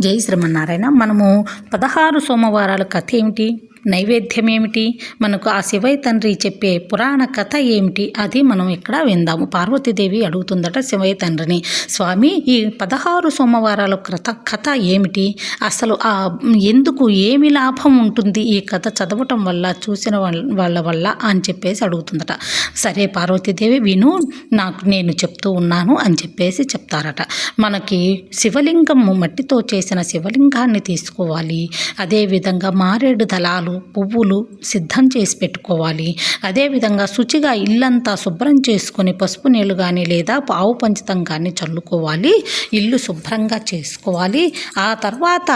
జై శ్రీమన్నారాయణ. మనము పదహారు సోమవారాల కథ ఏమిటి? నైవేద్యం ఏమిటి మనకు ఆ శివయ్య తండ్రి చెప్పే పురాణ కథ ఏమిటి? అది మనం ఇక్కడ విందాము. పార్వతీదేవి అడుగుతుందట శివయ్య తండ్రిని స్వామి ఈ పదహారు సోమవారాల కథ కథ ఏమిటి? అసలు ఆ ఎందుకు ఏమి లాభం ఉంటుంది ఈ కథ చదవటం వల్ల చూసిన వాళ్ళ వల్ల? అని చెప్పేసి అడుగుతుందట. సరే పార్వతీదేవి విను నాకు నేను చెప్తూ ఉన్నాను అని చెప్పేసి చెప్తారట. మనకి శివలింగము మట్టితో చేసిన శివలింగాన్ని తీసుకోవాలి. అదేవిధంగా మారేడు దళాలు పువ్వులు సిద్ధం చేసి పెట్టుకోవాలి. అదేవిధంగా శుచిగా ఇల్లంతా శుభ్రం చేసుకొని పసుపు నీళ్ళు కానీ లేదా పావు పంచితం కానీ చల్లుకోవాలి. ఇల్లు శుభ్రంగా చేసుకోవాలి. ఆ తర్వాత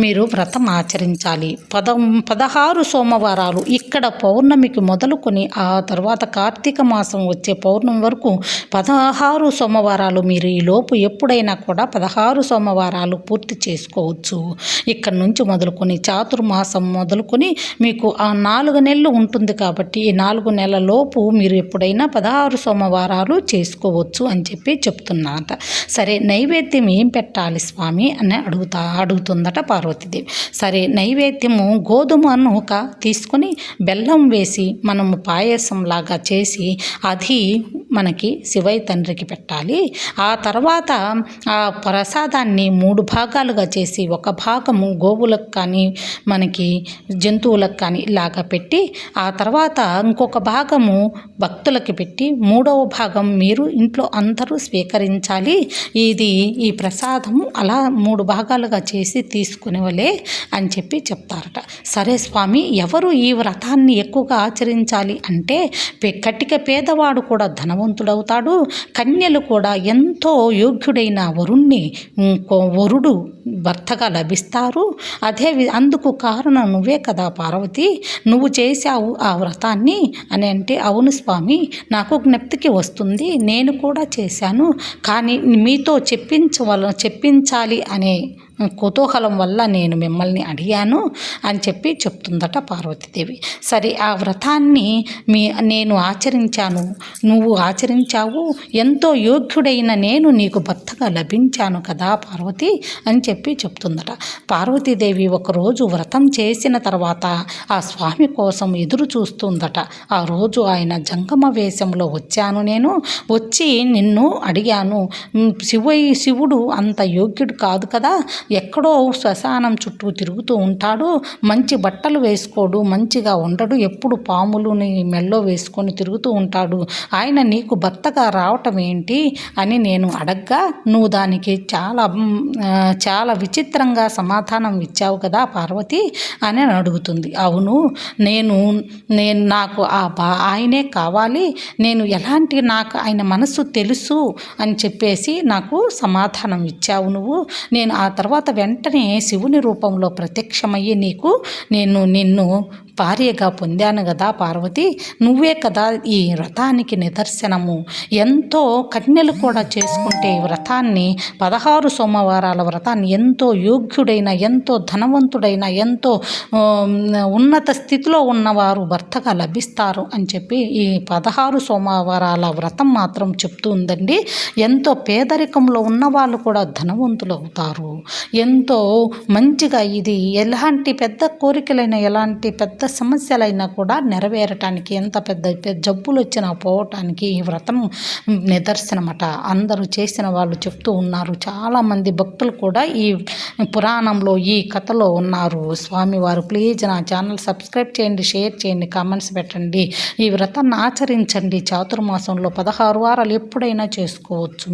మీరు వ్రతం ఆచరించాలి. పద పదహారు సోమవారాలు ఇక్కడ పౌర్ణమికి మొదలుకొని ఆ తర్వాత కార్తీక మాసం వచ్చే పౌర్ణమి వరకు పదహారు సోమవారాలు మీరు ఈ లోపు ఎప్పుడైనా కూడా పదహారు సోమవారాలు పూర్తి చేసుకోవచ్చు. ఇక్కడ నుంచి మొదలుకొని చాతుర్మాసం మొదలుకొని మీకు ఆ నాలుగు నెలలు ఉంటుంది కాబట్టి ఈ నాలుగు నెలల లోపు మీరు ఎప్పుడైనా పదహారు సోమవారాలు చేసుకోవచ్చు అని చెప్పి చెప్తున్నట సరే నైవేద్యం ఏం పెట్టాలి స్వామి అని అడుగుతా అడుగుతుందట పార్వతీదేవి. సరే నైవేద్యము గోధుమను ఒక తీసుకొని బెల్లం వేసి మనము పాయసం లాగా చేసి అది మనకి శివయ్య తండ్రికి పెట్టాలి. ఆ తర్వాత ఆ ప్రసాదాన్ని మూడు భాగాలుగా చేసి ఒక భాగము గోవులకు కానీ మనకి జంతువులకు కానీ ఇలాగా పెట్టి ఆ తర్వాత ఇంకొక భాగము భక్తులకి పెట్టి మూడవ భాగం మీరు ఇంట్లో అందరూ స్వీకరించాలి. ఇది ఈ ప్రసాదం అలా మూడు భాగాలుగా చేసి తీసుకునేవలే అని చెప్పి చెప్తారట. సరే స్వామి ఎవరు ఈ వ్రతాన్ని ఎక్కువగా ఆచరించాలి అంటే కట్టిక పేదవాడు కూడా ధనవంతుడవుతాడు కన్యలు కూడా ఎంతో యోగ్యుడైన వరుణ్ణి వరుడు భర్తగా లభిస్తారు. అదే అందుకు కారణం నువ్వే కదా పార్వతి. నువ్వు చేశావు ఆ వ్రతాన్ని అని అంటే అవును స్వామి నాకు జ్ఞప్తికి వస్తుంది. నేను కూడా చేశాను. కానీ మీతో చెప్పించవల చెప్పించాలి అనే కుతూహలం వల్ల నేను మిమ్మల్ని అడిగాను అని చెప్పి చెప్తుందట పార్వతీదేవి. సరే ఆ వ్రతాన్ని మీ నేను ఆచరించాను. నువ్వు ఆచరించావు. ఎంతో యోగ్యుడైన నేను నీకు భర్తగా లభించాను కదా పార్వతి అని చెప్పి చెప్తుందట. పార్వతీదేవి ఒకరోజు వ్రతం చేసిన తర్వాత ఆ స్వామి కోసం ఎదురు చూస్తుందట. ఆ రోజు ఆయన జంగమ వేషంలో వచ్చాను నేను. వచ్చి నిన్ను అడిగాను. శివయ్య శివుడు అంత యోగ్యుడు కాదు కదా. ఎక్కడో శ్మశానం చుట్టూ తిరుగుతూ ఉంటాడు. మంచి బట్టలు వేసుకోడు. మంచిగా ఉండడు. ఎప్పుడు పాములుని మెల్లో వేసుకొని తిరుగుతూ ఉంటాడు. ఆయన నీకు భర్తగా రావటం ఏంటి అని నేను అడగ్గా నువ్వు దానికి చాలా చాలా విచిత్రంగా సమాధానం ఇచ్చావు కదా పార్వతి అని అడుగుతుంది. అవును నేను నేను నాకు ఆ బా ఆయనే కావాలి. నేను ఎలాంటి నాకు ఆయన మనసు తెలుసు అని చెప్పేసి నాకు సమాధానం ఇచ్చావు నువ్వు. నేను ఆ తర్వాత తర్వాత వెంటనే శివుని రూపంలో ప్రత్యక్షమయ్యి నీకు నేను నిన్ను భార్యగా పొందాను కదా పార్వతి నువ్వే కదా ఈ వ్రతానికి నిదర్శనము. ఎంతో కన్యలు కూడా చేసుకుంటే ఈ వ్రతాన్ని పదహారు సోమవారాల వ్రతాన్ని ఎంతో యోగ్యుడైన ఎంతో ధనవంతుడైన ఎంతో ఉన్నత స్థితిలో ఉన్నవారు భర్తగా లభిస్తారు అని చెప్పి ఈ పదహారు సోమవారాల వ్రతం మాత్రం చెప్తూ ఉందండి. ఎంతో పేదరికంలో ఉన్న వాళ్ళు కూడా ధనవంతులు అవుతారు ఎంతో మంచిగా ఇది ఎలాంటి పెద్ద కోరికలైన ఎలాంటి పెద్ద పెద్ద సమస్యలైనా కూడా నెరవేరటానికి ఎంత పెద్ద జబ్బులు వచ్చినా పోవటానికి ఈ వ్రతం నిదర్శనమట. అందరూ చేసిన వాళ్ళు చెప్తూ ఉన్నారు. చాలామంది భక్తులు కూడా ఈ పురాణంలో ఈ కథలో ఉన్నారు. స్వామివారు ప్లీజ్ నా ఛానల్ సబ్స్క్రైబ్ చేయండి షేర్ చేయండి కామెంట్స్ పెట్టండి. ఈ వ్రతాన్ని ఆచరించండి. చాతుర్మాసంలో పదహారు వారాలు ఎప్పుడైనా చేసుకోవచ్చు.